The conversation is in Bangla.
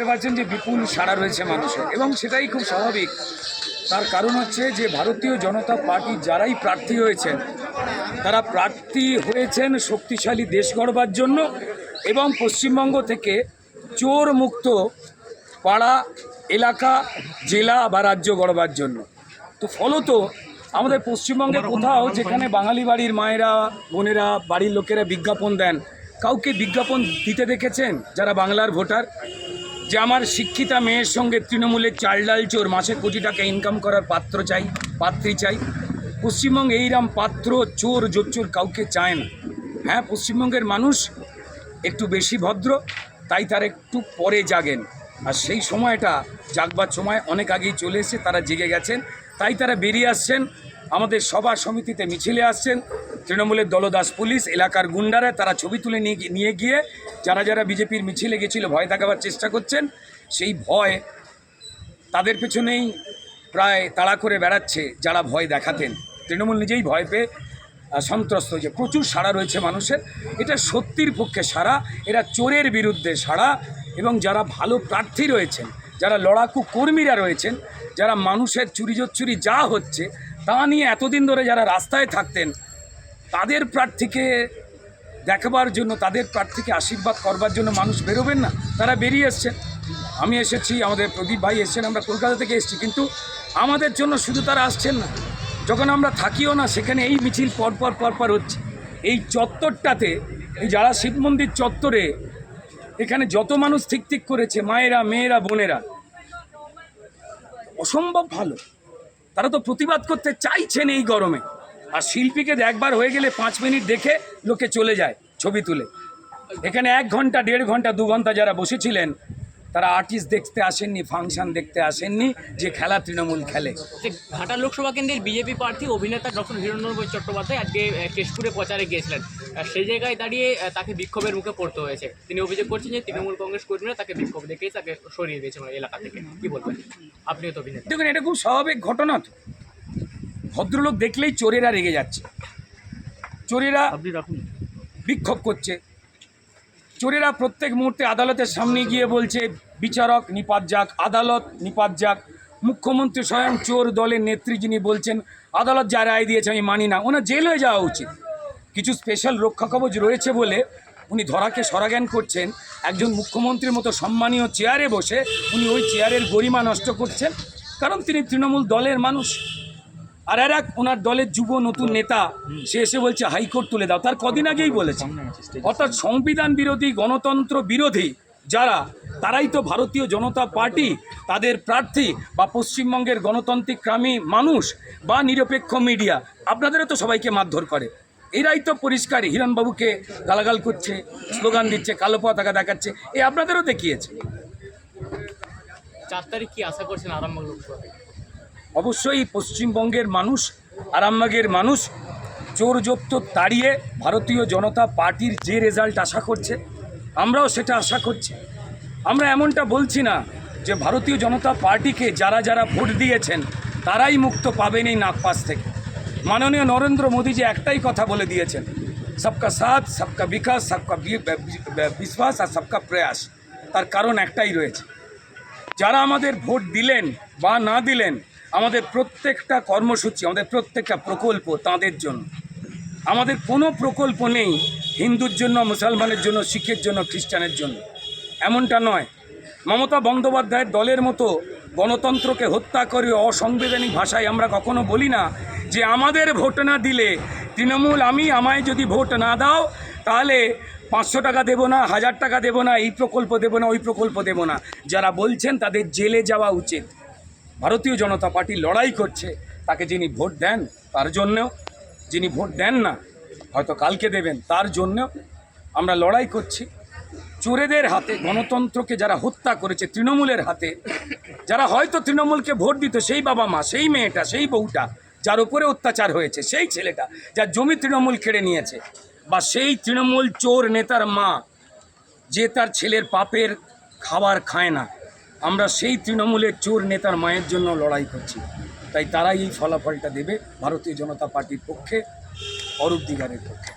দেখতে পাচ্ছেন যে বিপুল সাড়া রয়েছে মানুষের। এবং সেটাই খুব স্বাভাবিক। তার কারণ হচ্ছে যে ভারতীয় জনতা পার্টি যারাই প্রার্থী হয়েছেন, তারা প্রার্থী হয়েছেন শক্তিশালী দেশ গড়বার জন্য এবং পশ্চিমবঙ্গ থেকে চোর মুক্ত পাড়া, এলাকা, জেলা বা রাজ্য গড়বার জন্য। তো ফলত আমাদের পশ্চিমবঙ্গে কোথাও যেখানে বাঙালি বাড়ির মায়েরা, বোনেরা, বাড়ির লোকেরা বিজ্ঞাপন দেন, কাউকে বিজ্ঞাপন দিতে দেখেছেন? যারা বাংলার ভোটার যে আমার শিক্ষিতা মেয়ের সঙ্গে তৃণমূলের চাল ডাল চোর, মাসে কোটি টাকা ইনকাম করার পাত্র চাই, পাত্রী চাই। পশ্চিমবঙ্গে এইরাম পাত্র, চোর, জোচ্চোর কাউকে চায় না। হ্যাঁ পশ্চিমবঙ্গের মানুষ একটু বেশি ভদ্র, তাই তার একটু পরে জাগেন। আর সেই সময়টা জাগবার সময় অনেক আগেই চলে এসে তারা জেগে গেছেন, তাই তারা বেরিয়ে আসছেন। আমাদের সভা সমিতিতে মিছিলে আসছেন তৃণমূলের দলদাস পুলিশ, এলাকার গুন্ডারা তারা ছবি তুলে নিয়ে গিয়ে- যারা যারা বিজেপির মিছিলে গেছিল ভয় দেখাবার চেষ্টা করছেন, সেই ভয় তাদের পেছনেই প্রায় তাড়া করে বেড়াচ্ছে যারা ভয় দেখাতেন। তৃণমূল নিজেই ভয় পেয়ে সন্ত্রস্ত হয়েছে। প্রচুর সাড়া রয়েছে মানুষের। এটা সত্যির পক্ষে সাড়া, এরা চোরের বিরুদ্ধে সাড়া এবং যারা ভালো প্রার্থী রয়েছেন, যারা লড়াকু কর্মীরা রয়েছেন, যারা মানুষের চুরি চুরি যা হচ্ছে, তা নিয়ে এতদিন ধরে যারা রাস্তায় থাকতেন তাদের প্রার্থীকে দেখবার জন্য, তাদের প্রার্থীকে আশীর্বাদ করবার জন্য মানুষ বেরোবেন না। তারা বেরিয়ে এসছেন। আমি এসেছি, আমাদের প্রদীপ ভাই এসছেন, আমরা কলকাতা থেকে এসেছি, কিন্তু আমাদের জন্য শুধু তারা আসছেন না। যখন আমরা থাকিও না, সেখানে এই মিছিল পরপর পরপর হচ্ছে। এই চত্বরটাতে, এই যারা শিব মন্দির চত্বরে, এখানে যত মানুষ ঠিক ঠিক করেছে, মায়েরা, মেয়েরা, বোনেরা, অসম্ভব ভালো। তারা তো প্রতিবাদ করতে চাইছেন এই গরমে। আর শিল্পীকে একবার হয়ে গেলে পাঁচ মিনিট দেখে লোকে চলে যায় ছবি তুলে। এখানে এক ঘণ্টা দেড় ঘণ্টা দু ঘণ্টা যারা বসেছিলেন তারা আর্টিস্ট দেখতে আসেননি ফাংশন দেখতে আসেননি যে খেলা তৃণমূল খেলে। ঘাটা লোকসভা কেন্দ্রের বিজেপি প্রার্থী অভিনেতা ডক্টর হিরণ্যময় চট্টোপাধ্যায় আজকে কেশপুরে প্রচারে গিয়েছিলেন সেই জায়গায় দাঁড়িয়ে তাকে বিক্ষোভের মুখে পড়তে হয়েছে। তিনি অভিযোগ করছেন যে তৃণমূল কংগ্রেস কর্মীরা তাকে বিক্ষোভ দেখেই তাকে সরিয়ে দিয়েছে এলাকা থেকে। কি বলবেন? আপনিও তো অভিনেতা। দেখুন এটা খুব স্বাভাবিক ঘটনা তো। ভদ্রলোক দেখলেই চোরেরা রেগে যাচ্ছে। চোরেরা বিক্ষোভ করছে। চোরেরা প্রত্যেক মুহূর্তে আদালতের সামনে গিয়ে বলছে বিচারক নিপাত যাক আদালত নিপাত যাক। মুখ্যমন্ত্রী স্বয়ং চোর দলের নেত্রী যিনি বলছেন আদালত যা রায় দিয়েছে আমি মানি না। ওনার জেল হয়ে যাওয়া উচিত। কিছু স্পেশাল রক্ষা কবচ রয়েছে বলে উনি ধরাকে সরাজ্ঞান করছেন। একজন মুখ্যমন্ত্রীর মতো সম্মানীয় চেয়ারে বসে উনি ওই চেয়ারের গরিমা নষ্ট করছেন। কারণ তিনি তৃণমূল দলের মানুষ। আর আর এক ওনার দলের যুব নতুন নেতা, সে এসে বলছে, হাইকোর্ট তুলে দাও। তার কদিন আগেই বলেছে। অর্থাৎ সংবিধান বিরোধী, গণতন্ত্র বিরোধী যারা, তারাই তো ভারতীয় জনতা পার্টি, তাদের প্রার্থী বা পশ্চিমবঙ্গের গণতান্ত্রিককামী মানুষ বা নিরপেক্ষ মিডিয়া, আপনাদেরও তো সবাইকে মারধর করে। এরাই তো পরিষ্কার হিরণবাবুকে গালাগাল করছে, স্লোগান দিচ্ছে, কালো পতাকা দেখাচ্ছে, এ আপনাদেরও দেখিয়েছে। চার তারিখ কি আশা করছেন আরামবাগ লোকসভা? অবশ্যই পশ্চিমবঙ্গের মানুষ, আরামবাগের মানুষ চোর জপ্ত তাড়িয়ে ভারতীয় জনতা পার্টির যে রেজাল্ট আশা করছে, আমরাও সেটা আশা করছি। আমরা এমনটা বলছি না যে ভারতীয় জনতা পার্টিকে যারা যারা ভোট দিয়েছেন, তারাই মুক্ত পাবেন এই নাগপাস থেকে। মাননীয় নরেন্দ্র মোদী যে একটাই কথা বলে দিয়েছেন, সবকা সাথ, সবকা বিকাশ, সবকা বিশ্বাস আর সবকা প্রয়াস। তার কারণ একটাই রয়েছে। যারা আমাদের ভোট দিলেন বা না দিলেন আমাদের প্রত্যেকটা কর্মসূচি, আমাদের প্রত্যেকটা প্রকল্প তাদের জন্য। আমাদের কোনো প্রকল্প নেই হিন্দুর জন্য, মুসলমানের জন্য, শিখের জন্য, খ্রিস্টানের জন্য। এমনটা নয়। মমতা বন্দ্যোপাধ্যায়ের দলের মতো গণতন্ত্রকে হত্যা করে অসাংবিধানিক ভাষায় আমরা কখনো বলি না যে আমাদের ভোট না দিলে তৃণমূল, আমি আমায় যদি ভোট না দাও, তাহলে পাঁচশো টাকা দেবো না, হাজার টাকা দেবো না, এই প্রকল্প দেবো না, ওই প্রকল্প দেবো না। যারা বলছেন তাদের জেলে যাওয়া উচিত। ভারতীয় জনতা পার্টি লড়াই করছে, তাকে যিনি ভোট দেন, তার জন্যও, যিনি ভোট দেন না, হয়তো কালকে দেবেন, তার জন্য আমরা লড়াই করছি। চোরেদের হাতে, গণতন্ত্রকে যারা হত্যা করেছে, তৃণমূলের হাতে, যারা হয়তো তৃণমূলকে ভোট দিত, সেই বাবা মা, সেই মেয়েটা, সেই বউটা, যার উপরে অত্যাচার হয়েছে, সেই ছেলেটা, যার জমি তৃণমূল কেড়ে নিয়েছে, বা সেই তৃণমূল চোর নেতার মা, যে তার ছেলের পাপের খাবার খায় না আমরা সেই তৃণমূলের চোর নেতার মায়ের জন্য লড়াই করছি। তাই তারাই এই ফলাফলটা দেবে ভারতীয় জনতা পার্টির পক্ষে, অরূপ দিগারের পক্ষে।